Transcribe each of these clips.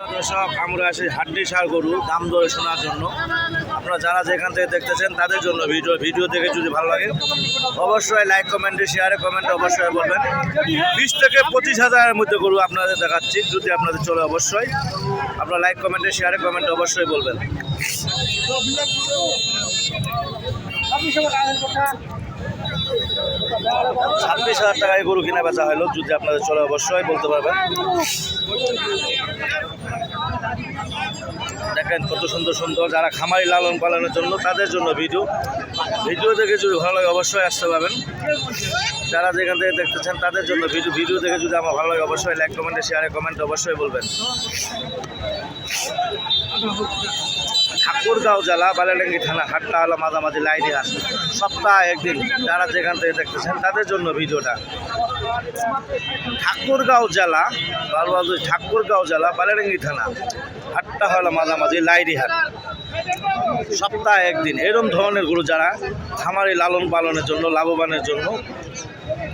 দর্শক আমরা আছি হাড্ডি সার গরু, দাম দরে শোনার জন্য। আপনারা যারা যেখান থেকে দেখতেছেন, তাদের জন্য ভিডিও ভিডিও দেখে যদি ভালো লাগে, অবশ্যই লাইক কমেন্টে শেয়ারে কমেন্টে অবশ্যই বলবেন। বিশ থেকে পঁচিশ হাজারের মধ্যে গরু আপনাদের দেখাচ্ছি, যদি আপনাদের চলে অবশ্যই। আপনারা লাইক কমেন্টে শেয়ারে কমেন্টে অবশ্যই বলবেন। ছাব্বিশ হাজার টাকায় গরু কিনা বেচা হলো। যদি আপনাদের চলে অবশ্যই বলতে পারবেন। দেখেন কত সুন্দর সুন্দর যারা খামারি লালন পালনের জন্য তাদের জন্য ভিডিও। ভিডিও দেখে যদি ভালো লাগে অবশ্যই আসতে পারবেন। যারা যেখান থেকে দেখতেছেন তাদের জন্য ভিডিও। ভিডিও দেখে যদি আমার ভালো লাগে অবশ্যই লাইক কমেন্টে শেয়ারে কমেন্ট অবশ্যই বলবেন। ঠাকুরগাঁও জেলা, বালাডাঙ্গি থানা, হাটটা হলো মাঝামাঝি লাইনে আসে সপ্তাহে একদিন যারা যেখান থেকে দেখতেছেন তাদের জন্য ভিডিওটা। ঠাকুরগাঁও জেলা বালবাজ ঠাকুরগাঁও জেলা, বালাডাঙ্গি থানা, হাটটা হলো মাঝামাঝি লাইরি হাট। সপ্তাহে একদিন এরম ধরনের গরু যারা খামারি লালন পালনের জন্য, লাভবানের জন্য,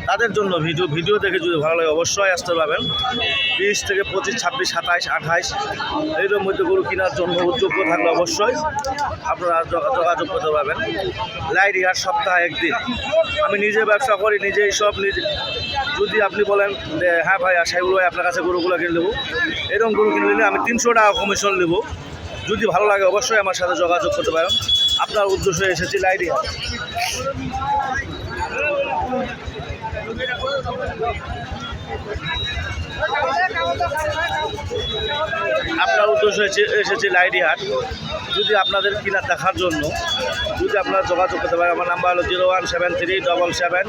তাদের জন্য ভিডিও ভিডিও দেখে যদি ভালো লাগে অবশ্যই আসতে পারবেন। বিশ থেকে পঁচিশ, ছাব্বিশ, সাতাইশ, আঠাইশ এইরকম মধ্যে গরু কেনার জন্য উদ্যোগ্য থাকলে অবশ্যই আপনারা যোগা- যোগাযোগ করতে পারবেন। লাইট ইয়ার সপ্তাহে একদিন। আমি নিজে ব্যবসা করি, নিজেই সব নিজে যদি আপনি বলেন যে হ্যাঁ ভাই সাইবুল ভাই আপনার কাছে গরুগুলো কিনে নেব এরকম গরু কিনে নিলে আমি তিনশো টাকা কমিশন নেব। যদি ভালো লাগে অবশ্যই আমার সাথে যোগাযোগ করতে পারেন। আপনার উদ্দেশ্যে এসেছি হাট। আপনার উদ্দেশ্য এসেছে লাইডি হাট। যদি আপনাদের কিনা দেখার জন্য, যদি আপনারা যোগাযোগ করতে পারেন, আমার নাম্বার হলো zero one seven three double seven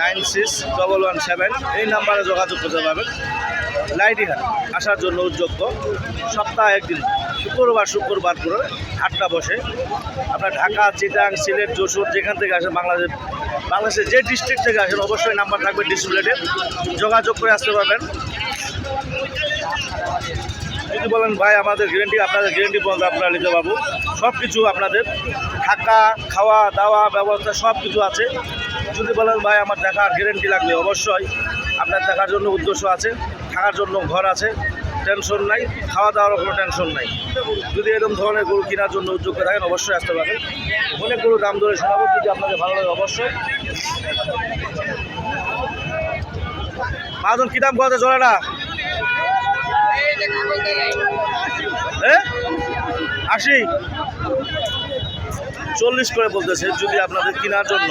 nine six double one seven. এই নাম্বারে যোগাযোগ করতে পারবেন। লাইডি হাট, আসার জন্য উদ্যোগ্য সপ্তাহে একদিন। শুক্রবার শুক্রবার করে আটটা বসে। আপনার ঢাকা, চিটাং, সিলেট, যশোর যেখান থেকে আসেন বাংলাদেশ বাংলাদেশের যে ডিস্ট্রিক্ট থেকে আসেন অবশ্যই নাম্বার থাকবে ডিসপ্লেতে যোগাযোগ করে আসতে পারবেন। যদি বলেন, ভাই, আমাদের গ্যারেন্টি আপনাদের গ্যারেন্টি পর্যন্ত আপনারা নিতে পারব। সব কিছু আপনাদের থাকা, খাওয়া, দাওয়া, ব্যবস্থা সব কিছু আছে। যদি বলেন, ভাই, আমার দেখার গ্যারেন্টি লাগবে, অবশ্যই। আপনার দেখার জন্য উদ্দেশ্য আছে, থাকার জন্য ঘর আছে। টেনশন নাই খাওয়া দাওয়ার কোনো টেনশন নাই। যদি এরকম ধরনের গরু কেনার জন্য উদ্যোগ থাকেন, অবশ্যই আসতে পারেন। অনেক গরু দাম ধরে শোনাবো, যদি আপনাদের ভালো লাগে অবশ্যই। মাজন কী দাম কথা না আশি? চল্লিশ করে বলতেছে যদি আপনাদের কেনার জন্য।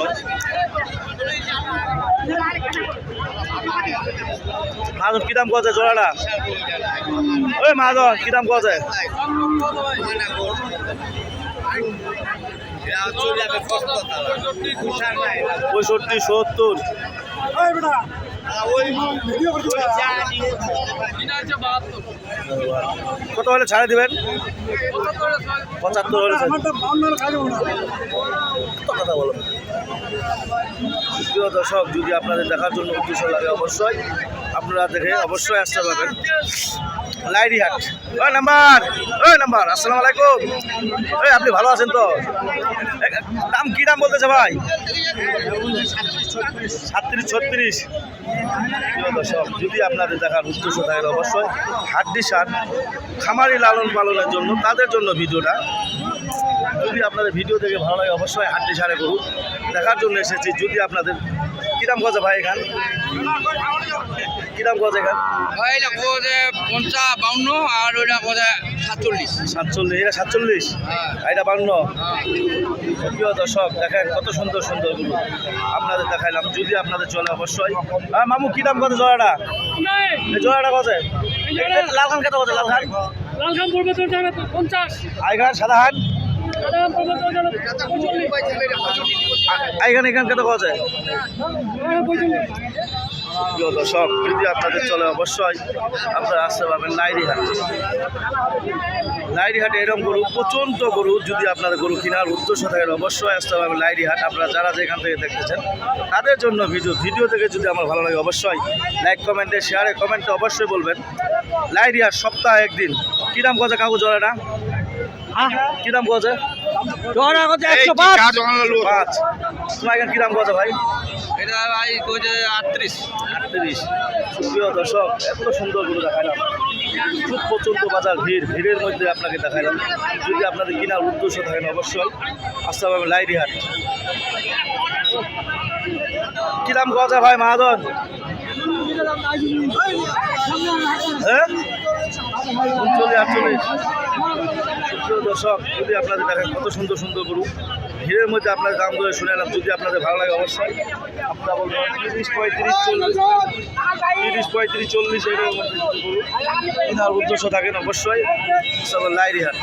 মাদন কি দাম কত জোড়াটা? ওই মাদন কি দাম কত? পঁয়ষট্টি, সত্তর। কত হলে ছাড়ে দিবেন? পঁচাত্তর হলে কত কথা বলো? প্রিয় দর্শক, যদি আপনাদের দেখার জন্য উদ্দেশ্য লাগে অবশ্যই, আপনারা দেখে অবশ্যই আসতে পারবেন। লাইরি হাট। ওই নাম্বার ওই নাম্বার, আসসালামু আলাইকুম। ওই, আপনি ভালো আছেন তো? দাম কি দাম বলতেছে ভাই? সাতত্রিশ, ছত্রিশ। প্রিয় দর্শক, যদি আপনাদের দেখার উদ্দেশ্য থাকে, অবশ্যই হাড্ডি সার, খামারি লালন পালনের জন্য তাদের জন্য ভিডিওটা আপনাদের ভিডিও দেখে ভালো লাগে অবশ্যই হাড্ডি সারে করুন। দেখার জন্য এসেছি যদি আপনাদের কিরাম গজা ভাই এখান? কিরাম গজা এখান? কোজে পঞ্চাশ বাউন্ন আর ওইটা কোজে সাতচল্লিশ। সাতচল্লিশ এটা সাতচল্লিশ? হ্যাঁ। এটা বান্ন প্রিয় দর্শক দেখেন কত সুন্দর সুন্দরগুলো আপনাদের দেখাইলাম যদি আপনাদের চলে অবশ্যই। হ্যাঁ মামু কি দাম কত জয়াটা এই জোড়াটা কত? লাল খান কত কত লালখান পড়বে তোর জানা পঞ্চাশ। আই খান সাদা খান? আই এখান কত পঁয়তাল্লিশ প্রিয় দর্শক যদি আপনাদের চলে অবশ্যই। আপনারা আসতে পারবেন লাইরি হাট লাইরি হাটে এরকম গরু, প্রচণ্ড গরু, যদি আপনাদের গরু কেনার উদ্দেশ্য থাকে, অবশ্যই আসতে পারবেন লাইরি হাট আপনারা যারা যেখান থেকে দেখতেছেন, তাদের জন্য ভিডিও ভিডিও থেকে যদি আমার ভালো লাগে, অবশ্যই লাইক কমেন্টে শেয়ারে কমেন্টে অবশ্যই বলবেন। লাইরি হাট সপ্তাহে একদিন। কী দাম কছে কাগজ জোড়াটা কী দাম কছে জোড়া কত একশো পাঁচ। পাঁচ। তোমার এখানে কী দাম কছে ভাই? এটা ভাই কোজে আটত্রিশ। আটত্রিশ। সুপ্রিয় দর্শক এত সুন্দর গরু দেখালাম। খুব প্রচণ্ড বাজার ভিড় ভিড়ের মধ্যে আপনাকে দেখালাম। যদি আপনাদের কেনার উদ্দেশ্য থাকেন অবশ্যই আসতে হবে লাইরি হাট কি দাম কথা ভাই মাহাদন? হ্যাঁ? উনচল্লিশ আটচল্লিশ সুপ্রিয় দর্শক, যদি আপনাদের দেখেন কত সুন্দর সুন্দর গরু, ভিড়ের মধ্যে আপনার দাম ধরে শুনে এলাম, যদি আপনাদের ভালো লাগে অবশ্যই আপনারা বলবেন তিরিশ পঁয়ত্রিশ চল্লিশ, তিরিশ পঁয়ত্রিশ চল্লিশ এর মধ্যে গরু। কেনার উদ্দেশ্য থাকেন অবশ্যই সব লাইরি হাট